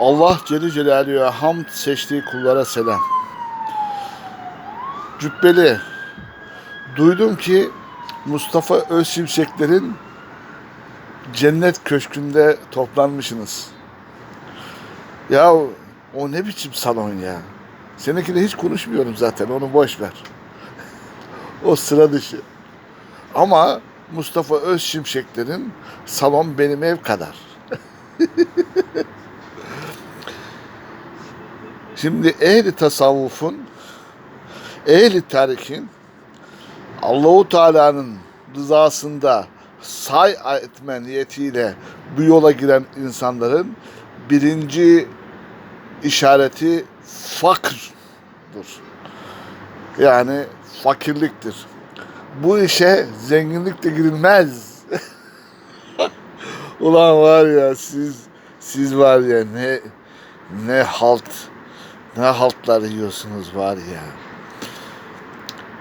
Allah Celle Celaluhu'ya hamd seçtiği kullara selam. Cübbeli, duydum ki Mustafa Özşimşekler'in cennet köşkünde toplanmışsınız. Ya o ne biçim salon ya. Seninkiyle hiç konuşmuyorum zaten onu boş ver. o sıra dışı. Ama Mustafa Özşimşekler'in salon benim ev kadar. Şimdi ehli tasavvufun, ehli tarikin Allahu Teala'nın rızasında say etme niyetiyle bu yola giren insanların birinci işareti fakırdır. Yani fakirliktir. Bu işe zenginlikle girilmez. Ulan var ya siz siz var ya ne ne halt ne haltlar yiyorsunuz var ya.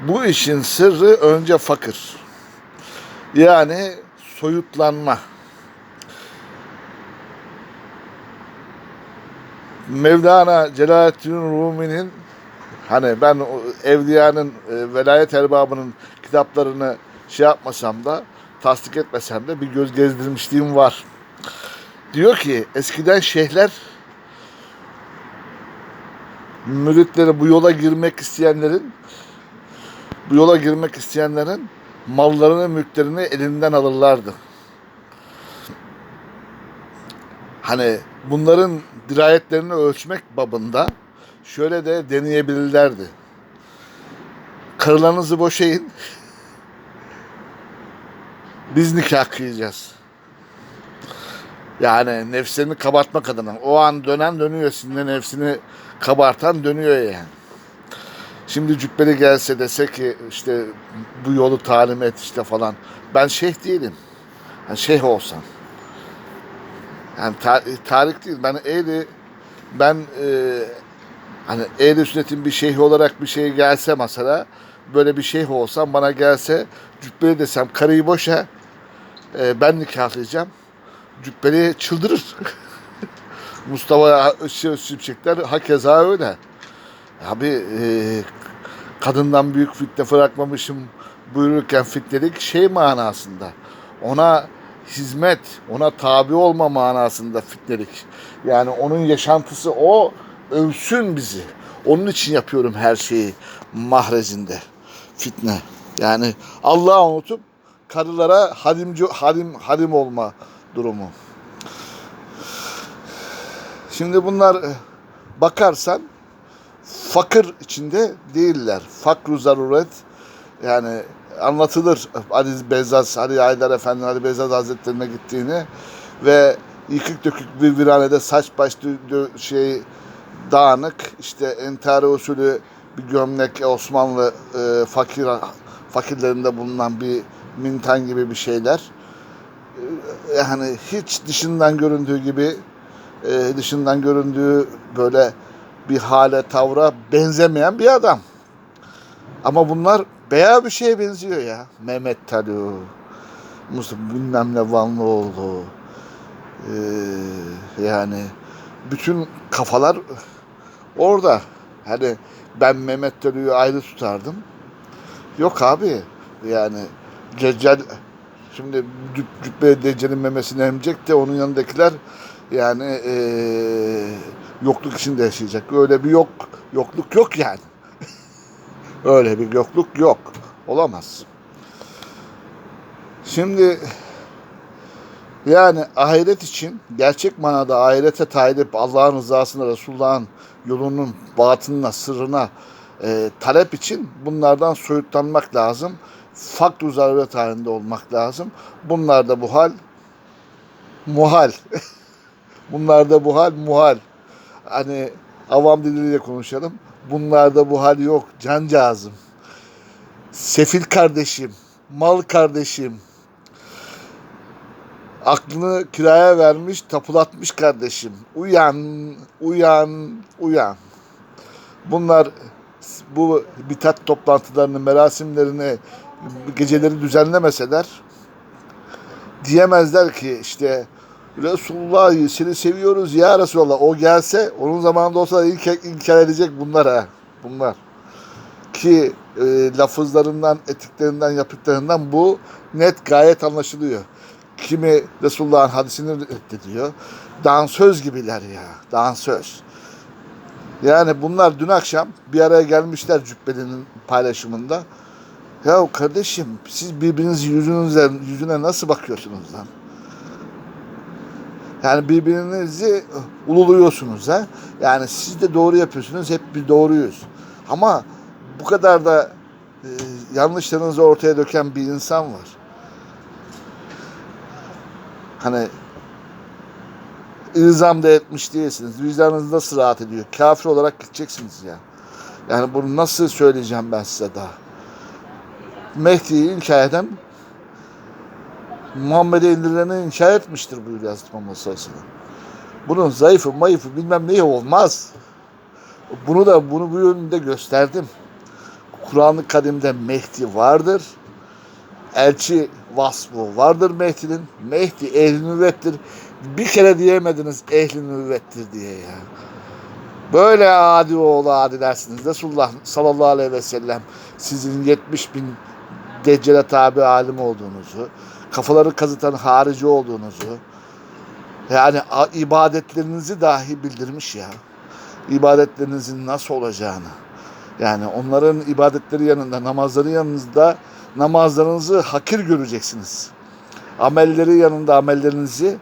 Bu işin sırrı önce fakir. Yani soyutlanma. Mevlana Celaleddin Rumi'nin hani ben evliyanın e, velayet erbabının kitaplarını şey yapmasam da tasdik etmesem de bir göz gezdirmişliğim var. Diyor ki eskiden şeyhler müritleri bu yola girmek isteyenlerin bu yola girmek isteyenlerin mallarını, mülklerini elinden alırlardı. Hani bunların dirayetlerini ölçmek babında şöyle de deneyebilirlerdi. Karılarınızı boşayın. Biz nikah kıyacağız. Yani nefsini kabartmak adına. O an dönen dönüyor. Şimdi nefsini kabartan dönüyor yani. Şimdi cübbeli gelse dese ki işte bu yolu talim et işte falan. Ben şeyh değilim. Yani şeyh olsam. Yani tar- tarih değil. Ben ehli ben e, hani ehli sünnetin bir şeyhi olarak bir şey gelse mesela böyle bir şeyh olsam bana gelse cübbeli desem karıyı boşa e, ben nikahlayacağım. Cübbeli çıldırır. Mustafa Şimşekler hakeza öyle. Abi e, kadından büyük fitne bırakmamışım buyururken fitnelik şey manasında. Ona hizmet, ona tabi olma manasında fitnelik. Yani onun yaşantısı o övsün bizi. Onun için yapıyorum her şeyi mahrecinde. Fitne. Yani Allah'ı unutup karılara hadimci, hadim, hadim olma durumu. Şimdi bunlar e, bakarsan fakir içinde değiller. Fakru zaruret yani anlatılır Ali Bezzaz, Ali Haydar Efendi, Ali Bezzaz Hazretlerine gittiğini ve yıkık dökük bir viranede saç baş şey dağınık işte entari usulü bir gömlek Osmanlı e, fakir fakirlerinde bulunan bir mintan gibi bir şeyler. E, yani hiç dışından göründüğü gibi e, dışından göründüğü böyle bir hale tavra benzemeyen bir adam. Ama bunlar beyaz bir şeye benziyor ya. Mehmet Talu, Mustafa bilmem ne Vanlıoğlu. Ee, yani bütün kafalar orada. Hani ben Mehmet Talu'yu ayrı tutardım. Yok abi yani Deccal şimdi cüb- cübbe Deccal'in memesini emecek de onun yanındakiler yani eee, yokluk içinde yaşayacak. Öyle bir yok yokluk yok yani. Öyle bir yokluk yok. Olamaz. Şimdi yani ahiret için gerçek manada ahirete talip Allah'ın rızasına, Resulullah'ın yolunun batınına, sırrına e, talep için bunlardan soyutlanmak lazım. Fakr zaruret halinde olmak lazım. Bunlar da bu hal muhal. Bunlar da bu hal muhal. Hani avam diliyle konuşalım. Bunlarda bu hal yok cancağızım. Sefil kardeşim, mal kardeşim. Aklını kiraya vermiş, tapulatmış kardeşim. Uyan, uyan, uyan. Bunlar bu bitat toplantılarını, merasimlerini, geceleri düzenlemeseler diyemezler ki işte Resulullah seni seviyoruz ya Resulallah. O gelse onun zamanında olsa ilk inkar edecek bunlar ha. Bunlar. Ki e, lafızlarından, etiklerinden, yaptıklarından bu net gayet anlaşılıyor. Kimi Resulullah'ın hadisini reddediyor. Dansöz gibiler ya. Dansöz. Yani bunlar dün akşam bir araya gelmişler cübbenin paylaşımında. Ya kardeşim siz birbirinizin yüzünüze, yüzüne nasıl bakıyorsunuz lan? Yani birbirinizi ululuyorsunuz ha. Yani siz de doğru yapıyorsunuz, hep bir doğruyuz. Ama bu kadar da e, yanlışlarınızı ortaya döken bir insan var. Hani ilzam da etmiş değilsiniz. Vicdanınız nasıl rahat ediyor? Kafir olarak gideceksiniz ya. Yani bunu nasıl söyleyeceğim ben size daha? Mehdi'yi inkar eden Muhammed'e indirileni inkar etmiştir buyuruyor Hazreti Muhammed sallallahu aleyhi ve sellem. Bunun zayıfı mayıfı bilmem neyi olmaz. Bunu da bunu bu yönünde gösterdim. Kur'an-ı Karim'de Mehdi vardır. Elçi vasfı vardır Mehdi'nin. Mehdi ehli nübüvvettir. Bir kere diyemediniz ehli nübüvvettir diye ya. Böyle adi oğlu adi dersiniz. Resulullah sallallahu aleyhi ve sellem sizin 70 bin deccale tabi alim olduğunuzu, kafaları kazıtan harici olduğunuzu, yani ibadetlerinizi dahi bildirmiş ya. İbadetlerinizin nasıl olacağını. Yani onların ibadetleri yanında, namazları yanınızda namazlarınızı hakir göreceksiniz. Amelleri yanında amellerinizi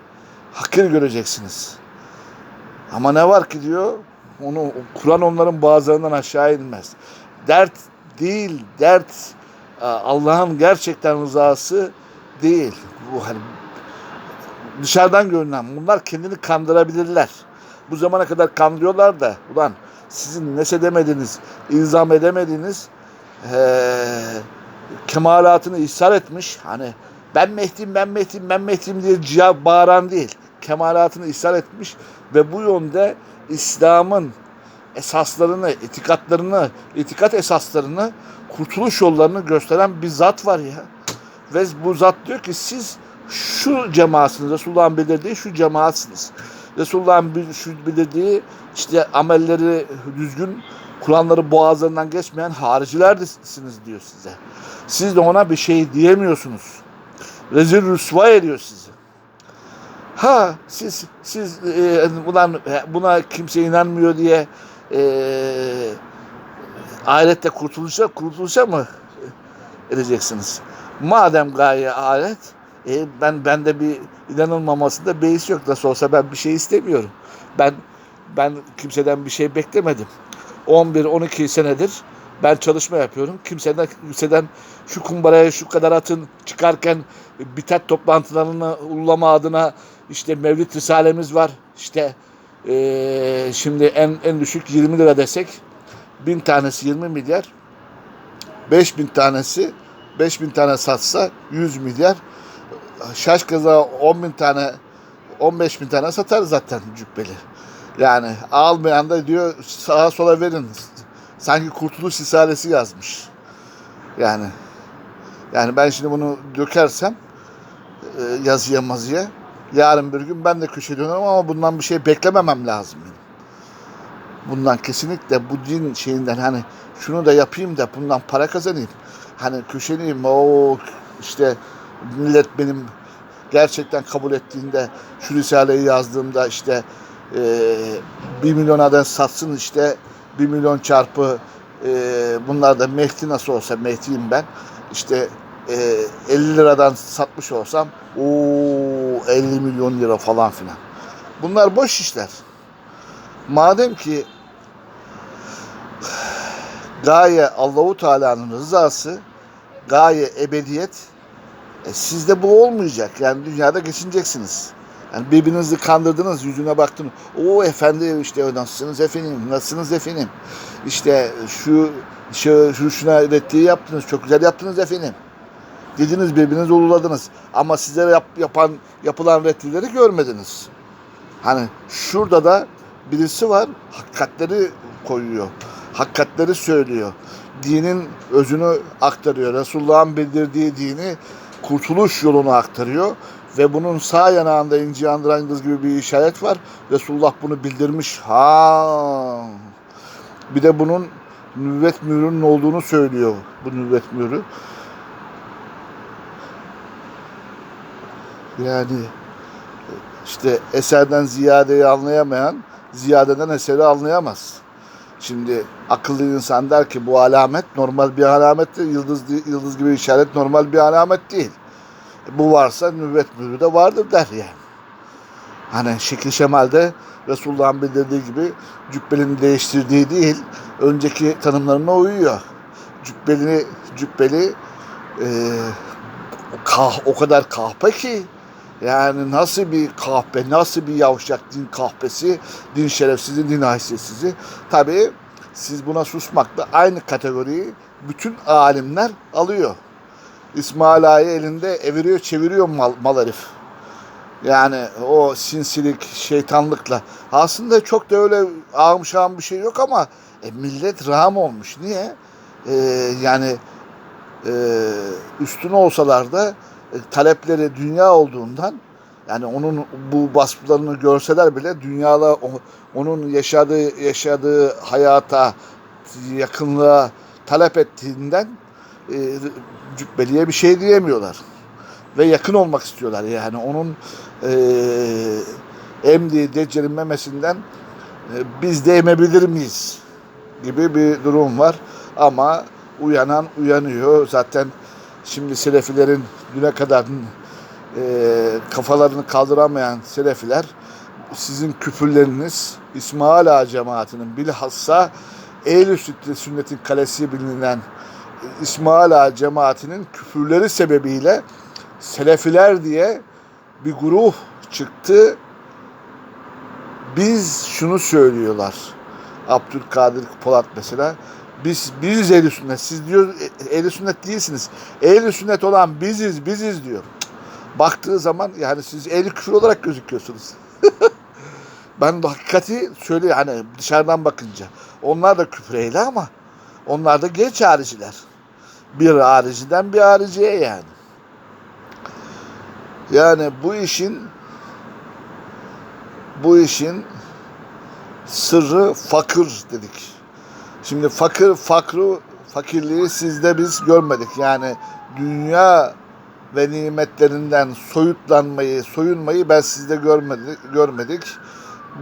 hakir göreceksiniz. Ama ne var ki diyor, onu Kur'an onların bazılarından aşağı inmez. Dert değil, dert Allah'ın gerçekten rızası değil. Bu hani dışarıdan görünen bunlar kendini kandırabilirler. Bu zamana kadar kandırıyorlar da ulan sizin nesedemediğiniz, ilzam edemediğiniz eee kemalatını ishar etmiş. Hani ben Mehdi'yim, ben Mehdi'yim, ben Mehdi'yim diye ciha bağıran değil. Kemalatını ishar etmiş ve bu yönde İslam'ın esaslarını, itikatlarını, itikat esaslarını, kurtuluş yollarını gösteren bir zat var ya. Ve bu zat diyor ki siz şu cemaatsiniz. Resulullah'ın belirlediği şu cemaatsiniz. Resulullah'ın şu belirlediği işte amelleri düzgün, Kur'anları boğazlarından geçmeyen haricilerdesiniz diyor size. Siz de ona bir şey diyemiyorsunuz. Rezil rüsva ediyor sizi. Ha siz siz e, ulan e, buna kimse inanmıyor diye e, ahirette kurtuluşa kurtuluşa mı edeceksiniz? Madem gaye ahiret e, ben bende bir inanılmamasında beis yok. Nasıl olsa ben bir şey istemiyorum. Ben ben kimseden bir şey beklemedim. 11-12 senedir ben çalışma yapıyorum. Kimseden, kimseden şu kumbaraya şu kadar atın çıkarken bitat toplantılarını ulama adına işte Mevlid Risalemiz var. İşte eee, şimdi en en düşük 20 lira desek bin tanesi 20 milyar 5000 tanesi 5000 tane satsa 100 milyar şaş kaza 10 bin tane 15 bin tane satar zaten cübbeli. Yani almayan da diyor sağa sola verin. Sanki Kurtuluş Risalesi yazmış. Yani yani ben şimdi bunu dökersem e, yazıya mazıya yarın bir gün ben de köşe dönerim ama bundan bir şey beklememem lazım benim. Bundan kesinlikle bu din şeyinden hani şunu da yapayım da bundan para kazanayım. Hani köşeliyim o işte millet benim gerçekten kabul ettiğinde şu Risale'yi yazdığımda işte e, bir milyon adet satsın işte bir milyon çarpı e, bunlar da Mehdi nasıl olsa Mehdi'yim ben işte e, 50 liradan satmış olsam o 50 milyon lira falan filan. Bunlar boş işler. Madem ki gaye Allahu Teala'nın rızası, gaye ebediyet e, sizde bu olmayacak. Yani dünyada geçineceksiniz. Yani birbirinizi kandırdınız, yüzüne baktın. O efendi işte nasılsınız efendim, nasılsınız efendim. İşte şu şu, şu şuna reddiye yaptınız, çok güzel yaptınız efendim. Dediniz birbirinizi ululadınız. Ama size yap, yapan yapılan reddileri görmediniz. Hani şurada da birisi var, hakikatleri koyuyor. Hakikatleri söylüyor. Dinin özünü aktarıyor. Resulullah'ın bildirdiği dini kurtuluş yolunu aktarıyor Ve bunun sağ yanağında inci yandıran yıldız gibi bir işaret var. Resulullah bunu bildirmiş. Ha. Bir de bunun nüvvet mührünün olduğunu söylüyor bu nüvvet mührü. Yani işte eserden ziyadeyi anlayamayan ziyadeden eseri anlayamaz. Şimdi akıllı insan der ki bu alamet normal bir alamet değil. Yıldız, yıldız gibi işaret normal bir alamet değil. Bu varsa nüvvet mührü de vardır der yani. Hani şekil şemalde Resulullah'ın bildirdiği gibi cübbelini değiştirdiği değil, önceki tanımlarına uyuyor. Cübbeli, cübbeli e, kah, o kadar kahpe ki yani nasıl bir kahpe, nasıl bir yavşak din kahpesi, din şerefsizi, din haysiyetsizi. Tabii siz buna susmakla aynı kategoriyi bütün alimler alıyor. İsmail Ağa'yı elinde eviriyor, çeviriyor mal, mal herif. Yani o sinsilik, şeytanlıkla. Aslında çok da öyle ağım şağım bir şey yok ama e, millet rağm olmuş. Niye? E, yani e, üstün olsalar da talepleri dünya olduğundan yani onun bu baskılarını görseler bile dünyada onun yaşadığı yaşadığı hayata yakınlığa talep ettiğinden e, cübbeliye bir şey diyemiyorlar. Ve yakın olmak istiyorlar. Yani onun e, emdiği deccalin memesinden e, biz de emebilir miyiz gibi bir durum var. Ama uyanan uyanıyor. Zaten şimdi selefilerin düne kadar e, kafalarını kaldıramayan selefiler sizin küfürleriniz İsmail Ağa cemaatinin bilhassa Sünnet- Sünnet'in kalesi bilinen İsmail Ağa cemaatinin küfürleri sebebiyle Selefiler diye bir grup çıktı. Biz şunu söylüyorlar. Abdülkadir Polat mesela. Biz biz ehl sünnet. Siz diyor ehl sünnet değilsiniz. ehl sünnet olan biziz, biziz diyor. Baktığı zaman yani siz ehli küfür olarak gözüküyorsunuz. ben de hakikati söyle hani dışarıdan bakınca. Onlar da küfür ehli ama onlar da geç hariciler. Bir hariciden bir hariciye yani. Yani bu işin bu işin sırrı fakir dedik. Şimdi fakir fakru fakirliği sizde biz görmedik. Yani dünya ve nimetlerinden soyutlanmayı, soyunmayı ben sizde görmedik, görmedik.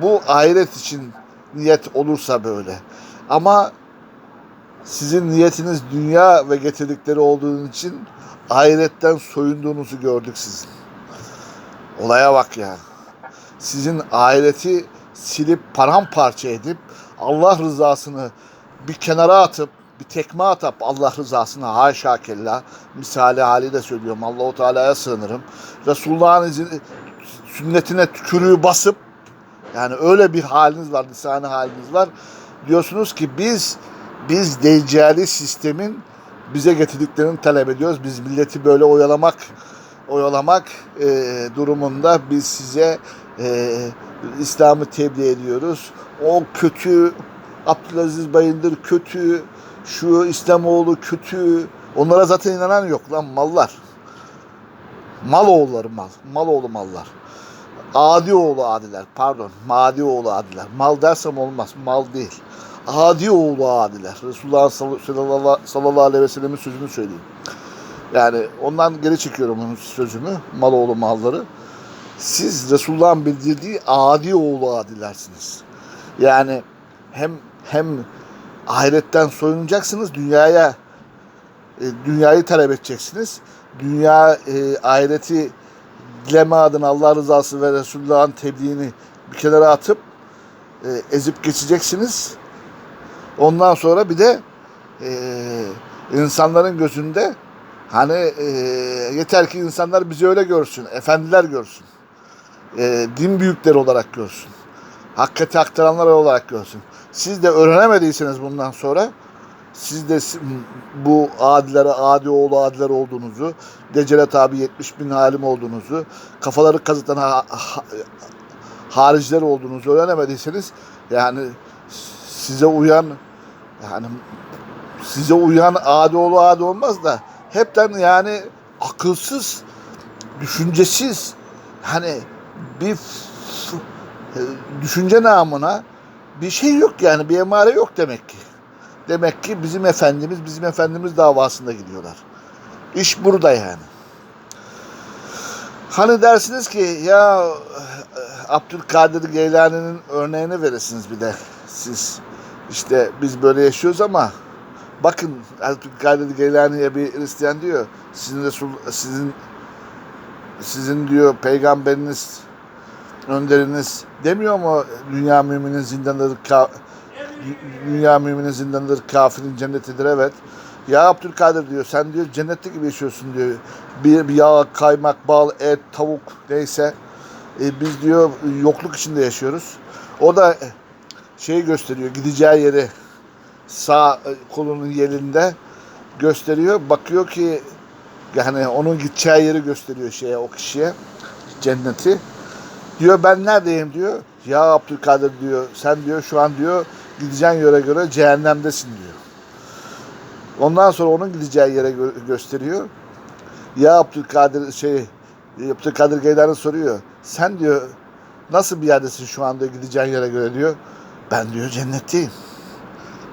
Bu ahiret için niyet olursa böyle. Ama sizin niyetiniz dünya ve getirdikleri olduğu için ahiretten soyunduğunuzu gördük sizin. Olaya bak ya. Sizin ahireti silip paramparça edip Allah rızasını bir kenara atıp bir tekme atıp Allah rızasına haşa kella misali hali de söylüyorum Allahu Teala'ya sığınırım. Resulullah'ın izini, sünnetine tükürüğü basıp yani öyle bir haliniz var, lisani haliniz var. Diyorsunuz ki biz biz deccali sistemin bize getirdiklerini talep ediyoruz. Biz milleti böyle oyalamak oyalamak e, durumunda biz size e, İslam'ı tebliğ ediyoruz. O kötü Abdülaziz Bayındır kötü, şu İslamoğlu kötü. Onlara zaten inanan yok lan mallar. Mal oğulları mal. Mal oğlu mallar. Adi oğlu adiler. Pardon. Madi oğlu adiler. Mal dersem olmaz. Mal değil. Adi oğlu adiler. Resulullah sallallahu aleyhi ve sellem'in sözünü söyleyeyim. Yani ondan geri çekiyorum onun sözümü. Mal oğlu malları. Siz Resulullah'ın bildirdiği adi oğlu adilersiniz. Yani hem hem ahiretten soyunacaksınız, dünyaya e, dünyayı talep edeceksiniz. Dünya e, ahireti dileme adına Allah rızası ve Resulullah'ın tebliğini bir kenara atıp e, ezip geçeceksiniz. Ondan sonra bir de e, insanların gözünde hani e, yeter ki insanlar bizi öyle görsün, efendiler görsün. E, din büyükleri olarak görsün. Hakikati aktaranlar olarak görsün. Siz de öğrenemediyseniz bundan sonra siz de bu adilere, adi oğlu adiler olduğunuzu, Decele tabi 70 bin halim olduğunuzu, kafaları kazıtan ha, ha, hariciler olduğunuzu öğrenemediyseniz yani size uyan yani size uyan adi oğlu adi olmaz da hepten yani akılsız, düşüncesiz, hani bir e, düşünce namına bir şey yok yani bir emare yok demek ki. Demek ki bizim efendimiz bizim efendimiz davasında gidiyorlar. İş burada yani. Hani dersiniz ki ya Abdülkadir Geylani'nin örneğini verirsiniz bir de siz. İşte biz böyle yaşıyoruz ama bakın Abdülkadir Geylani'ye bir Hristiyan diyor. Sizin Resul sizin sizin diyor peygamberiniz önderiniz demiyor mu dünya müminin zindanıdır ka- dünya müminin zindanıdır kafirin cennetidir evet. Ya Abdülkadir diyor sen diyor cennette gibi yaşıyorsun diyor. Bir, bir yağ, kaymak, bal, et, tavuk neyse. E, biz diyor yokluk içinde yaşıyoruz. O da şeyi gösteriyor gideceği yeri sağ kolunun yerinde gösteriyor. Bakıyor ki yani onun gideceği yeri gösteriyor şeye o kişiye cenneti. Diyor ben neredeyim diyor. Ya Abdülkadir diyor sen diyor şu an diyor gideceğin yere göre cehennemdesin diyor. Ondan sonra onun gideceği yere gö- gösteriyor. Ya Abdülkadir şey Abdülkadir Geylani soruyor. Sen diyor nasıl bir yerdesin şu anda gideceğin yere göre diyor. Ben diyor cennetteyim.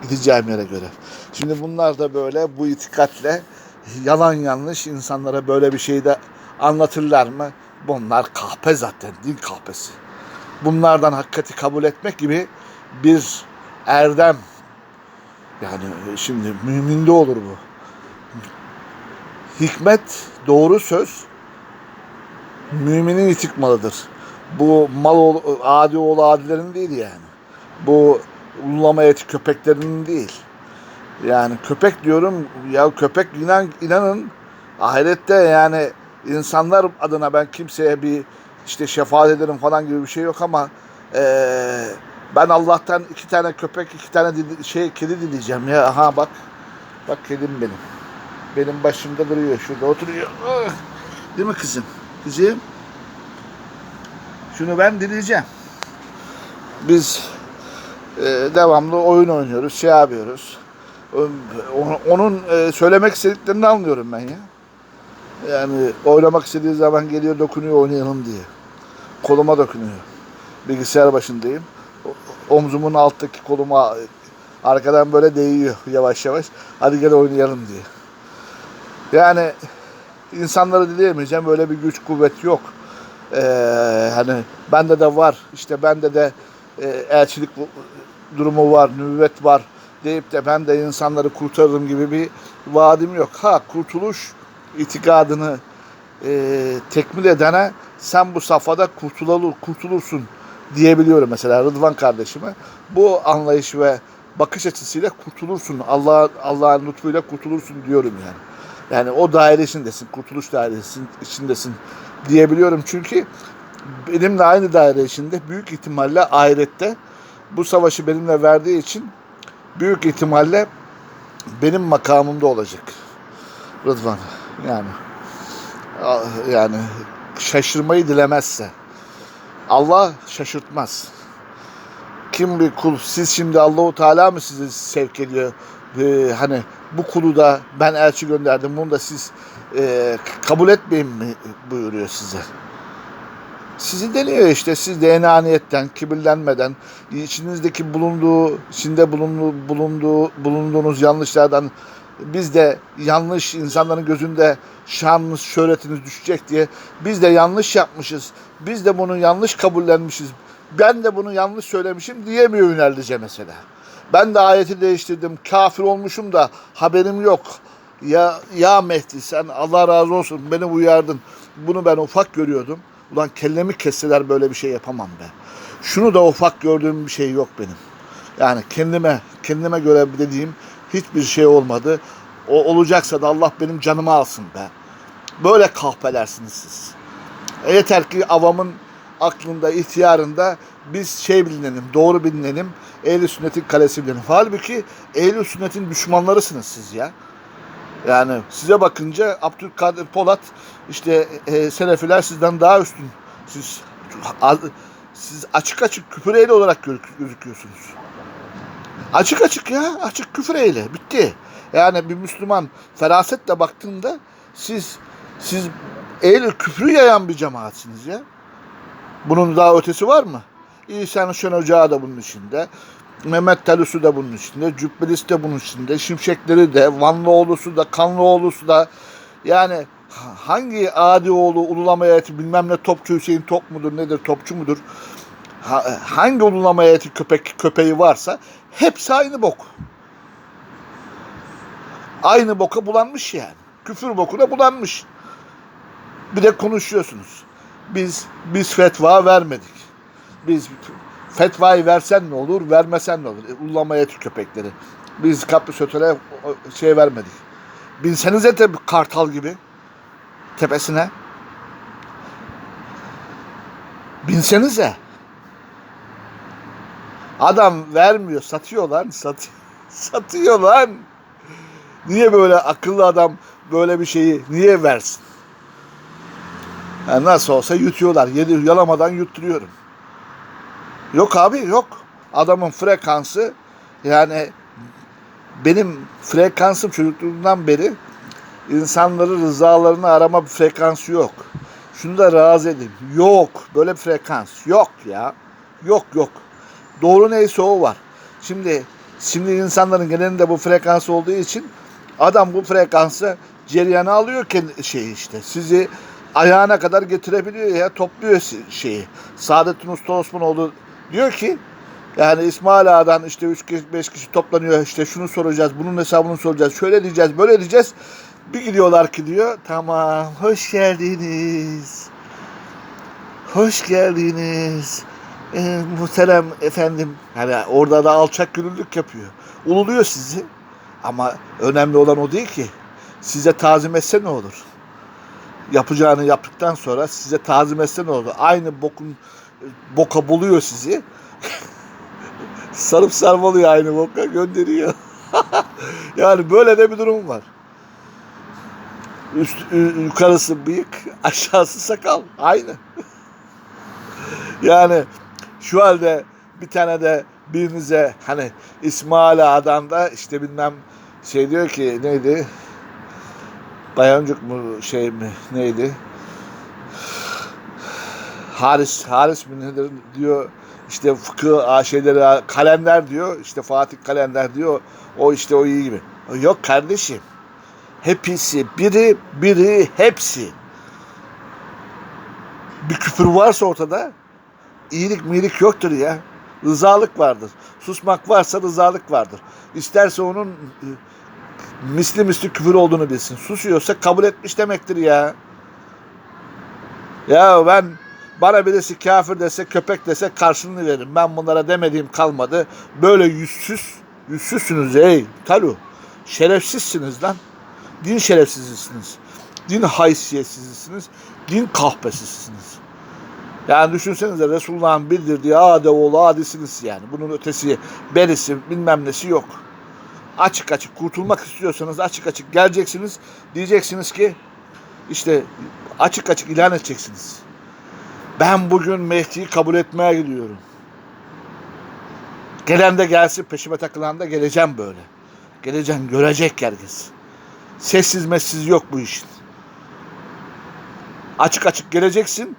Gideceğim yere göre. Şimdi bunlar da böyle bu itikatle yalan yanlış insanlara böyle bir şey de anlatırlar mı? Bunlar kahpe zaten, din kahpesi. Bunlardan hakikati kabul etmek gibi bir erdem. Yani şimdi müminde olur bu. Hikmet, doğru söz müminin itik malıdır. Bu mal oğlu, adi oğlu adilerin değil yani. Bu ululama eti köpeklerinin değil. Yani köpek diyorum ya köpek inan, inanın ahirette yani insanlar adına ben kimseye bir işte şefaat ederim falan gibi bir şey yok ama eee, ben Allah'tan iki tane köpek iki tane dili- şey kedi dileyeceğim ya. Aha bak. Bak kedim benim. Benim başımda duruyor şurada oturuyor. Ah! değil mi kızım? Kızım? Şunu ben dileyeceğim. Biz e, devamlı oyun oynuyoruz, şey yapıyoruz. Onun e, söylemek istediklerini anlıyorum ben ya. Yani oynamak istediği zaman geliyor dokunuyor oynayalım diye. Koluma dokunuyor. Bilgisayar başındayım. Omzumun alttaki koluma arkadan böyle değiyor yavaş yavaş. Hadi gel oynayalım diye. Yani insanları dileyemeyeceğim böyle bir güç kuvvet yok. Ee, hani bende de var işte bende de e, elçilik durumu var, nübüvvet var deyip de ben de insanları kurtarırım gibi bir vaadim yok. Ha kurtuluş itikadını e, tekmil edene sen bu safhada kurtulur, kurtulursun diyebiliyorum mesela Rıdvan kardeşime. Bu anlayış ve bakış açısıyla kurtulursun. Allah Allah'ın lütfuyla kurtulursun diyorum yani. Yani o dairesindesin, kurtuluş dairesinin içindesin diyebiliyorum çünkü benimle aynı daire içinde büyük ihtimalle ahirette bu savaşı benimle verdiği için büyük ihtimalle benim makamımda olacak Rıdvan. Yani yani şaşırmayı dilemezse Allah şaşırtmaz. Kim bir kul siz şimdi Allahu Teala mı sizi sevk ediyor? Ee, hani bu kulu da ben elçi gönderdim bunu da siz e, kabul etmeyin mi buyuruyor size. Sizi deniyor işte siz de enaniyetten, kibirlenmeden, içinizdeki bulunduğu, içinde bulunduğu, bulunduğu, bulunduğunuz yanlışlardan biz de yanlış insanların gözünde şanınız, şöhretiniz düşecek diye biz de yanlış yapmışız. Biz de bunu yanlış kabullenmişiz. Ben de bunu yanlış söylemişim diyemiyor Ünellice mesela. Ben de ayeti değiştirdim. Kafir olmuşum da haberim yok. Ya ya Mehdi sen Allah razı olsun beni uyardın. Bunu ben ufak görüyordum. Ulan kellemi kesseler böyle bir şey yapamam be. Şunu da ufak gördüğüm bir şey yok benim. Yani kendime kendime göre dediğim hiçbir şey olmadı. O olacaksa da Allah benim canımı alsın be. Böyle kahpelersiniz siz. E yeter ki avamın aklında, ihtiyarında biz şey bilinelim, doğru bilinelim, ehl sünnetin kalesi bilelim. Halbuki ehl sünnetin düşmanlarısınız siz ya. Yani size bakınca Abdülkadir Polat işte e, Selefiler sizden daha üstün. Siz siz açık açık küfür ehli olarak gözük- gözüküyorsunuz. Açık açık ya, açık küfür ehli. Bitti. Yani bir Müslüman ferasetle baktığında siz siz ehl küfrü yayan bir cemaatsiniz ya. Bunun daha ötesi var mı? İhsan Şen Ocağı da bunun içinde. Mehmet Telusu da bunun içinde. Cübbelis de bunun içinde. Şimşekleri de, Vanlıoğlu'su da, Kanlıoğlu'su da. Yani hangi Adioğlu, ululama heyeti bilmem ne topçu Hüseyin top mudur nedir, topçu mudur? Ha- hangi heyeti köpek, köpeği varsa hepsi aynı bok. Aynı boka bulanmış yani. Küfür bokuna bulanmış. Bir de konuşuyorsunuz. Biz biz fetva vermedik. Biz fetvayı versen ne olur, vermesen ne olur? E, Ulama köpekleri. Biz kapı sötere şey vermedik. Binsenize de kartal gibi tepesine. Binsenize. Adam vermiyor, satıyor lan, satıyor. Satıyor lan. Niye böyle akıllı adam böyle bir şeyi niye versin? Yani nasıl olsa yutuyorlar. Yedi, yalamadan yutturuyorum. Yok abi yok. Adamın frekansı yani benim frekansım çocukluğumdan beri insanları rızalarını arama bir frekansı yok. Şunu da razı edeyim. Yok. Böyle bir frekans. Yok ya. Yok yok. Doğru neyse o var. Şimdi şimdi insanların genelinde bu frekans olduğu için adam bu frekansı ceryanı alıyor kendi şey işte. Sizi ayağına kadar getirebiliyor ya topluyor şeyi. Saadettin Usta Osmanoğlu diyor ki yani İsmail Ağa'dan işte 3 kişi 5 kişi toplanıyor işte şunu soracağız bunun hesabını soracağız şöyle diyeceğiz böyle diyeceğiz. Bir gidiyorlar ki diyor tamam hoş geldiniz. Hoş geldiniz. Ee, muhterem efendim. Hani orada da alçak gönüllülük yapıyor. Ululuyor sizi. Ama önemli olan o değil ki. Size tazim etse ne olur? Yapacağını yaptıktan sonra size tazim etse ne olur? Aynı bokun boka buluyor sizi. Sarıp sarmalıyor aynı boka gönderiyor. yani böyle de bir durum var. Üst, yukarısı bıyık, aşağısı sakal. Aynı. yani şu halde bir tane de birinize hani İsmail Ağa'dan da işte bilmem şey diyor ki neydi? Bayancık mu şey mi neydi? Haris, Haris mi nedir diyor işte fıkıh şeyleri kalender diyor işte Fatih kalender diyor o işte o iyi gibi. Yok kardeşim. Hepsi biri biri hepsi. Bir küfür varsa ortada iyilik miyilik yoktur ya. Rızalık vardır. Susmak varsa rızalık vardır. İsterse onun e, misli misli küfür olduğunu bilsin. Susuyorsa kabul etmiş demektir ya. Ya ben bana birisi kafir dese köpek dese karşılığını veririm. Ben bunlara demediğim kalmadı. Böyle yüzsüz, yüzsüzsünüz ey talu. Şerefsizsiniz lan. Din şerefsizisiniz. Din haysiyetsizsiniz. Din kahpesizsiniz. Yani düşünsenize Resulullah'ın bildirdiği Adeoğlu adisiniz yani. Bunun ötesi, berisi, bilmem nesi yok. Açık açık kurtulmak istiyorsanız açık açık geleceksiniz. Diyeceksiniz ki işte açık açık ilan edeceksiniz. Ben bugün Mehdi'yi kabul etmeye gidiyorum. Gelen de gelsin peşime takılan da geleceğim böyle. Geleceğim görecek herkes. Sessiz messiz yok bu işin. Açık açık geleceksin.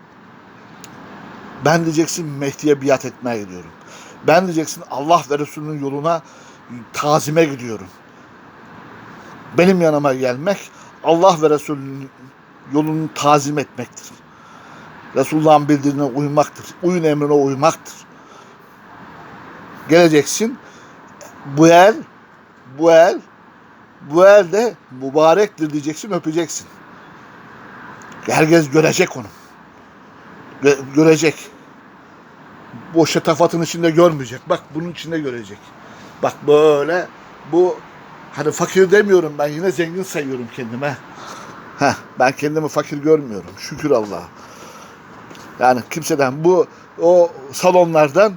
Ben diyeceksin Mehdi'ye biat etmeye gidiyorum. Ben diyeceksin Allah ve Resulünün yoluna tazime gidiyorum. Benim yanıma gelmek Allah ve Resulünün yolunu tazim etmektir. Resulullah'ın bildirdiğine uymaktır. Uyun emrine uymaktır. Geleceksin. Bu el, bu el, bu el de mübarektir diyeceksin, öpeceksin. Herkes görecek onu. Gö- görecek. Bu şatafatın içinde görmeyecek. Bak bunun içinde görecek. Bak böyle bu hani fakir demiyorum ben yine zengin sayıyorum kendime. Heh, ben kendimi fakir görmüyorum. Şükür Allah'a. Yani kimseden bu o salonlardan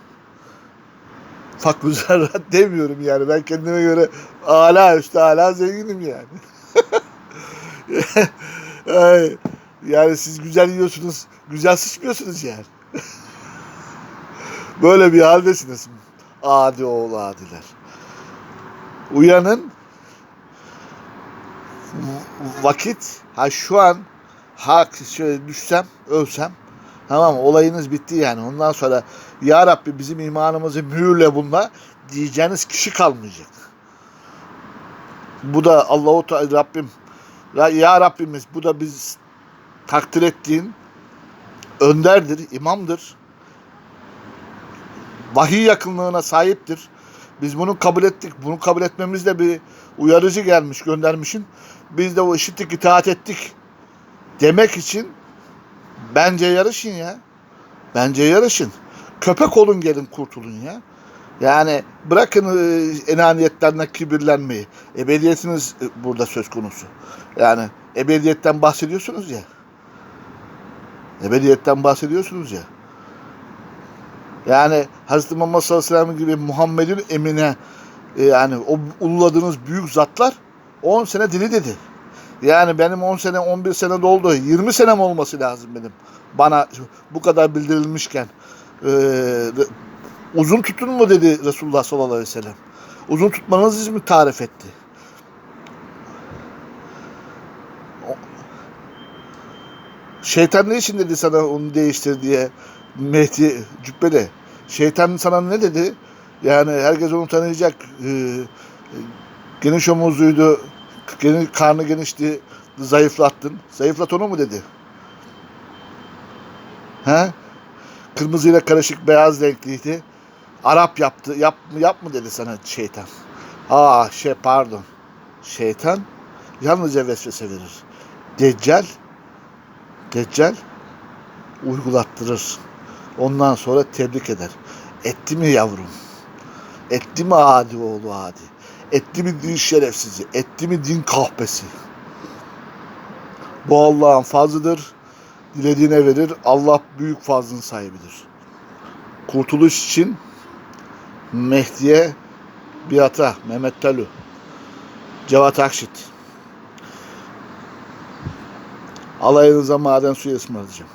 fakir zarrat demiyorum yani. Ben kendime göre ala üstü ala zenginim yani. Ay, yani siz güzel yiyorsunuz, güzel sıçmıyorsunuz yani. Böyle bir haldesiniz. Adi oğlu adiler. Uyanın. Vakit ha şu an ha şöyle düşsem, ölsem Tamam olayınız bitti yani. Ondan sonra Ya Rabbi bizim imanımızı mühürle bununla diyeceğiniz kişi kalmayacak. Bu da Allahu Teala Rabbim ya Rabbimiz bu da biz takdir ettiğin önderdir, imamdır. Vahiy yakınlığına sahiptir. Biz bunu kabul ettik. Bunu kabul etmemizde bir uyarıcı gelmiş, göndermişin. Biz de o işittik, itaat ettik. Demek için bence yarışın ya. Bence yarışın. Köpek olun gelin kurtulun ya. Yani bırakın e, enaniyetlerine kibirlenmeyi. Ebediyetiniz e, burada söz konusu. Yani ebediyetten bahsediyorsunuz ya. Ebediyetten bahsediyorsunuz ya. Yani Hz. Muhammed sallallahu aleyhi ve sellem gibi Muhammed'in emine e, yani o ululadığınız büyük zatlar 10 sene dili dedi. Yani benim 10 sene 11 sene doldu. 20 senem olması lazım benim. Bana bu kadar bildirilmişken. E, uzun tutun mu dedi Resulullah sallallahu aleyhi ve sellem. Uzun tutmanızı mı tarif etti? Şeytan ne için dedi sana onu değiştir diye Mehdi Cübbeli. Şeytan sana ne dedi? Yani herkes onu tanıyacak. Ee, geniş omuzluydu. Geniş, karnı genişti. Zayıflattın. Zayıflat onu mu dedi? He? Kırmızıyla karışık beyaz renkliydi. Arap yaptı. Yap, yap mı dedi sana şeytan. Aa şey pardon. Şeytan yalnızca vesvese verir. Deccal Deccal uygulattırır. Ondan sonra tebrik eder. Etti mi yavrum? Etti mi adi oğlu adi? Etti mi din şerefsizi? Etti mi din kahpesi? Bu Allah'ın fazlıdır. Dilediğine verir. Allah büyük fazlın sahibidir. Kurtuluş için Mehdi'ye biata Mehmet Talu Cevat Akşit alayınıza maden suyu ısmarlayacağım.